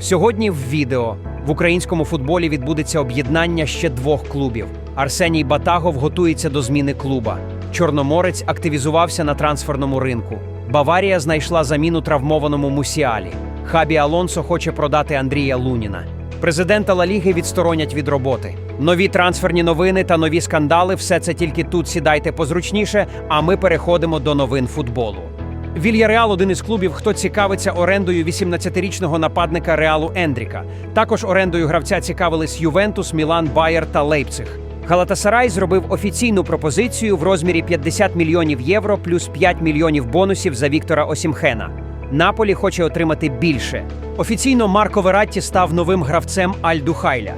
Сьогодні в відео в українському футболі відбудеться об'єднання ще двох клубів. Арсеній Батагов готується до зміни клуба. Чорноморець активізувався на трансферному ринку. Баварія знайшла заміну травмованому Мусіалі. Хабі Алонсо хоче продати Андрія Луніна. Президента Ла Ліги відсторонять від роботи. Нові трансферні новини та нові скандали все це тільки тут сідайте позручніше, а ми переходимо до новин футболу. Вільяреал один із клубів, хто цікавиться орендою 18-річного нападника Реалу Ендріка. Також орендою гравця цікавились Ювентус, Мілан, Байер та Лейпциг. Галатасарай зробив офіційну пропозицію в розмірі 50 мільйонів євро плюс 5 мільйонів бонусів за Віктора Осімхена. Наполі хоче отримати більше. Офіційно Марко Вератті став новим гравцем Аль Духайля.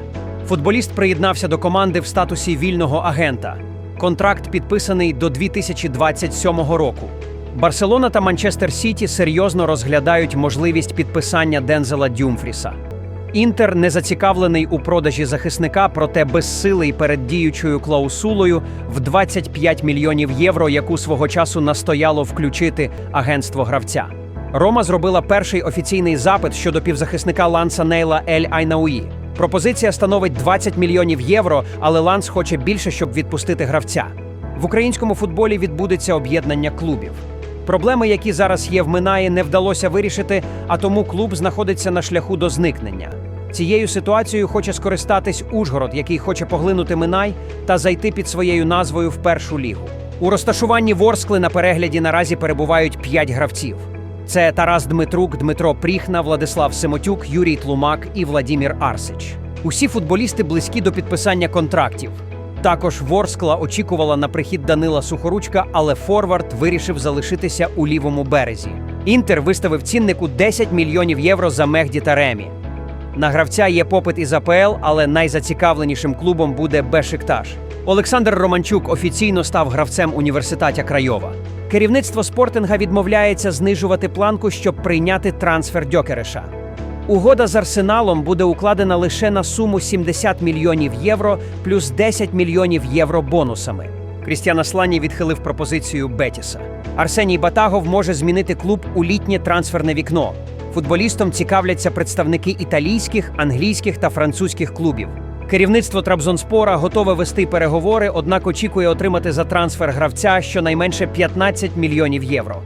Футболіст приєднався до команди в статусі вільного агента. Контракт підписаний до 2027 року. Барселона та Манчестер Сіті серйозно розглядають можливість підписання Дензела Дюмфріса. Інтер не зацікавлений у продажі захисника, проте безсилий перед діючою клаусулою в 25 мільйонів євро, яку свого часу настояло включити агентство гравця. Рома зробила перший офіційний запит щодо півзахисника Ланса Нейла Ель Айнауї. Пропозиція становить 20 мільйонів євро, але Ланс хоче більше, щоб відпустити гравця. В українському футболі відбудеться об'єднання клубів. Проблеми, які зараз є в Минаї, не вдалося вирішити, а тому клуб знаходиться на шляху до зникнення. Цією ситуацією хоче скористатись Ужгород, який хоче поглинути Минай та зайти під своєю назвою в першу лігу. У розташуванні Ворскли на перегляді наразі перебувають п'ять гравців. Це Тарас Дмитрук, Дмитро Пріхна, Владислав Семотюк, Юрій Тлумак і Владімір Арсич. Усі футболісти близькі до підписання контрактів. Також Ворскла очікувала на прихід Данила Сухоручка, але Форвард вирішив залишитися у лівому березі. Інтер виставив ціннику 10 мільйонів євро за Мехді та Ремі. На гравця є попит із АПЛ, але найзацікавленішим клубом буде Бешикташ. Олександр Романчук офіційно став гравцем університатя Крайова. Керівництво спортинга відмовляється знижувати планку, щоб прийняти трансфер Дьокереша. Угода з Арсеналом буде укладена лише на суму 70 мільйонів євро плюс 10 мільйонів євро бонусами. Крістіан Аслані відхилив пропозицію Бетіса. Арсеній Батагов може змінити клуб у літнє трансферне вікно. Футболістом цікавляться представники італійських, англійських та французьких клубів. Керівництво Трабзонспора готове вести переговори, однак очікує отримати за трансфер гравця щонайменше 15 мільйонів євро.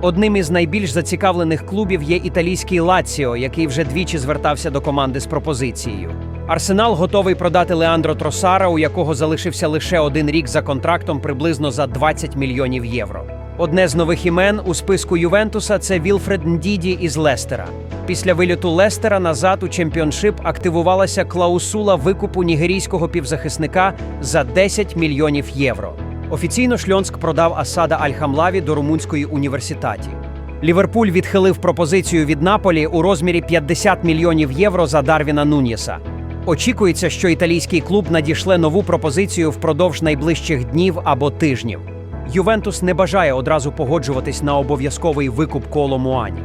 Одним із найбільш зацікавлених клубів є італійський Лаціо, який вже двічі звертався до команди з пропозицією. Арсенал готовий продати Леандро Тросара, у якого залишився лише один рік за контрактом приблизно за 20 мільйонів євро. Одне з нових імен у списку Ювентуса це Вілфред Ndіді із Лестера. Після виліту Лестера назад у чемпіоншип активувалася клаусула викупу нігерійського півзахисника за 10 мільйонів євро. Офіційно Шльонськ продав Асада Аль-Хамлаві до румунської університаті. Ліверпуль відхилив пропозицію від Наполі у розмірі 50 мільйонів євро за Дарвіна Нуньєса. Очікується, що італійський клуб надішле нову пропозицію впродовж найближчих днів або тижнів. Ювентус не бажає одразу погоджуватись на обов'язковий викуп коло Муані.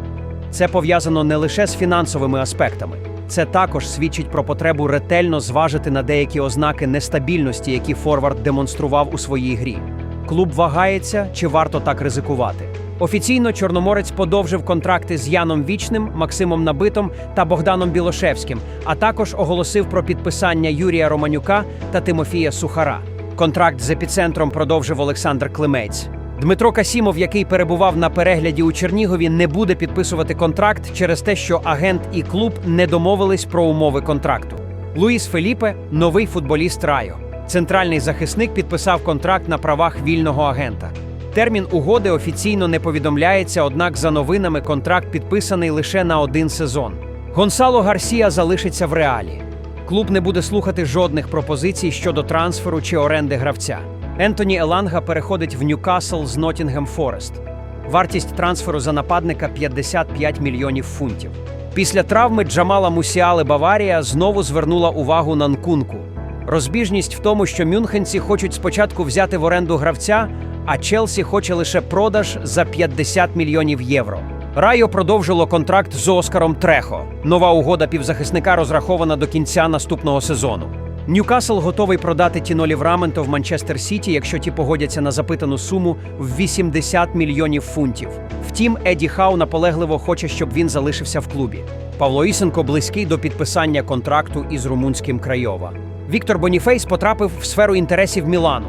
Це пов'язано не лише з фінансовими аспектами, це також свідчить про потребу ретельно зважити на деякі ознаки нестабільності, які Форвард демонстрував у своїй грі. Клуб вагається, чи варто так ризикувати. Офіційно Чорноморець подовжив контракти з Яном Вічним, Максимом Набитом та Богданом Білошевським, а також оголосив про підписання Юрія Романюка та Тимофія Сухара. Контракт з епіцентром продовжив Олександр Климець. Дмитро Касімов, який перебував на перегляді у Чернігові, не буде підписувати контракт через те, що агент і клуб не домовились про умови контракту. Луїс Феліпе новий футболіст Райо. Центральний захисник підписав контракт на правах вільного агента. Термін угоди офіційно не повідомляється, однак за новинами контракт підписаний лише на один сезон. Гонсало Гарсія залишиться в реалі. Клуб не буде слухати жодних пропозицій щодо трансферу чи оренди гравця. Ентоні Еланга переходить в Ньюкасл з Ноттінгем Форест. Вартість трансферу за нападника 55 мільйонів фунтів. Після травми Джамала Мусіали Баварія знову звернула увагу на Нкунку. Розбіжність в тому, що мюнхенці хочуть спочатку взяти в оренду гравця, а Челсі хоче лише продаж за 50 мільйонів євро. Райо продовжило контракт з Оскаром Трехо. Нова угода півзахисника розрахована до кінця наступного сезону. Ньюкасл готовий продати Тіно Лівраменто в Манчестер Сіті, якщо ті погодяться на запитану суму в 80 мільйонів фунтів. Втім, Еді Хау наполегливо хоче, щоб він залишився в клубі. Павло Ісенко близький до підписання контракту із румунським Крайова. Віктор Боніфейс потрапив в сферу інтересів Мілану.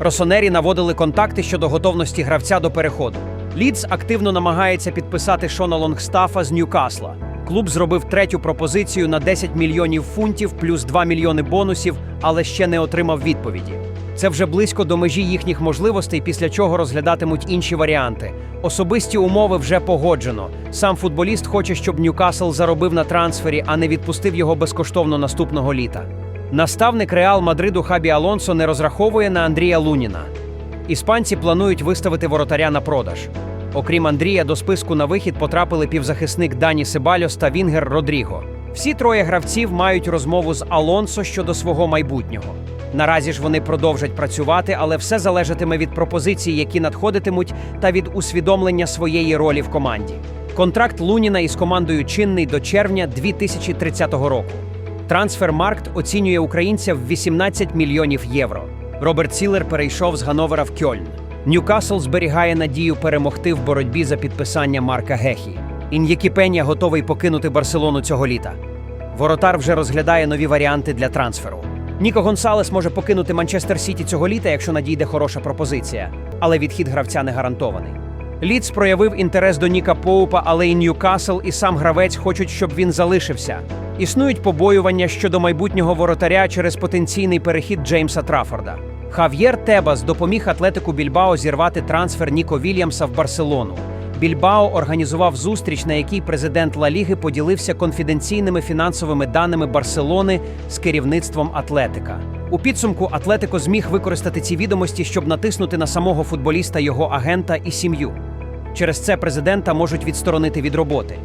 Росонері наводили контакти щодо готовності гравця до переходу. Лідс активно намагається підписати Шона Лонгстафа з Ньюкасла. Клуб зробив третю пропозицію на 10 мільйонів фунтів плюс 2 мільйони бонусів, але ще не отримав відповіді. Це вже близько до межі їхніх можливостей, після чого розглядатимуть інші варіанти. Особисті умови вже погоджено. Сам футболіст хоче, щоб Ньюкасл заробив на трансфері, а не відпустив його безкоштовно наступного літа. Наставник Реал Мадриду Хабі Алонсо не розраховує на Андрія Луніна. Іспанці планують виставити воротаря на продаж. Окрім Андрія, до списку на вихід потрапили півзахисник Дані Сибальос та Вінгер Родріго. Всі троє гравців мають розмову з Алонсо щодо свого майбутнього. Наразі ж вони продовжать працювати, але все залежатиме від пропозицій, які надходитимуть, та від усвідомлення своєї ролі в команді. Контракт Луніна із командою чинний до червня 2030 року. Трансфермаркт оцінює українця в 18 мільйонів євро. Роберт Сілер перейшов з Гановера в Кьольн. Ньюкасл зберігає надію перемогти в боротьбі за підписання Марка Гехі. Ін'єкі Пеня готовий покинути Барселону цього літа. Воротар вже розглядає нові варіанти для трансферу. Ніко Гонсалес може покинути Манчестер Сіті цього літа, якщо надійде хороша пропозиція, але відхід гравця не гарантований. Ліц проявив інтерес до Ніка Поупа, але і Ньюкасл, і сам гравець хочуть, щоб він залишився. Існують побоювання щодо майбутнього воротаря через потенційний перехід Джеймса Трафорда. Хав'єр Тебас допоміг атлетику Більбао зірвати трансфер Ніко Вільямса в Барселону. Більбао організував зустріч, на якій президент Ла Ліги поділився конфіденційними фінансовими даними Барселони з керівництвом Атлетика. У підсумку Атлетико зміг використати ці відомості, щоб натиснути на самого футболіста його агента і сім'ю. Через це президента можуть відсторонити від роботи.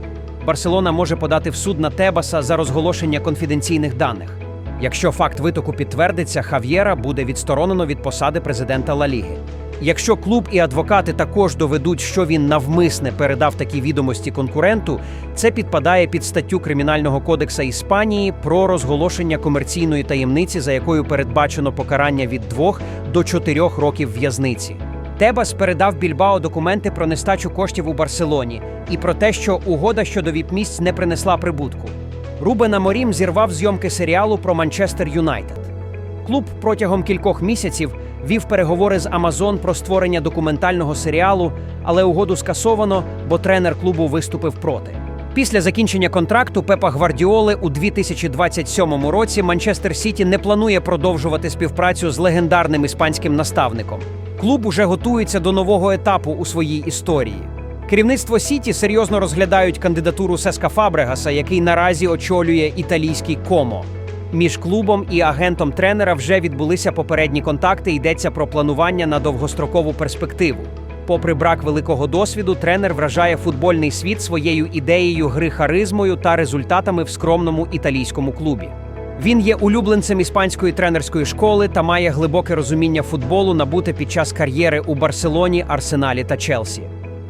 Барселона може подати в суд на Тебаса за розголошення конфіденційних даних. Якщо факт витоку підтвердиться, Хав'єра буде відсторонено від посади президента Ла Ліги. Якщо клуб і адвокати також доведуть, що він навмисне передав такі відомості конкуренту, це підпадає під статтю Кримінального кодекса Іспанії про розголошення комерційної таємниці, за якою передбачено покарання від 2 до 4 років в'язниці. Тебас передав Більбао документи про нестачу коштів у Барселоні і про те, що угода щодо віп-місць не принесла прибутку. Рубен Аморім зірвав зйомки серіалу про Манчестер Юнайтед. Клуб протягом кількох місяців вів переговори з Амазон про створення документального серіалу, але угоду скасовано, бо тренер клубу виступив проти. Після закінчення контракту Пепа Гвардіоли у 2027 році Манчестер Сіті не планує продовжувати співпрацю з легендарним іспанським наставником. Клуб уже готується до нового етапу у своїй історії. Керівництво Сіті серйозно розглядають кандидатуру Сеска Фабрегаса, який наразі очолює італійський комо. Між клубом і агентом тренера вже відбулися попередні контакти. Йдеться про планування на довгострокову перспективу. Попри брак великого досвіду, тренер вражає футбольний світ своєю ідеєю гри харизмою та результатами в скромному італійському клубі. Він є улюбленцем іспанської тренерської школи та має глибоке розуміння футболу, набуте під час кар'єри у Барселоні, Арсеналі та Челсі.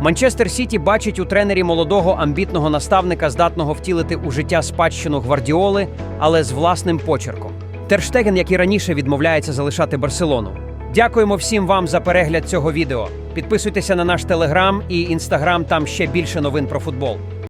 Манчестер Сіті бачить у тренері молодого амбітного наставника, здатного втілити у життя спадщину гвардіоли, але з власним почерком. Терштеген, як і раніше, відмовляється залишати Барселону. Дякуємо всім вам за перегляд цього відео. Підписуйтеся на наш телеграм і інстаграм, там ще більше новин про футбол.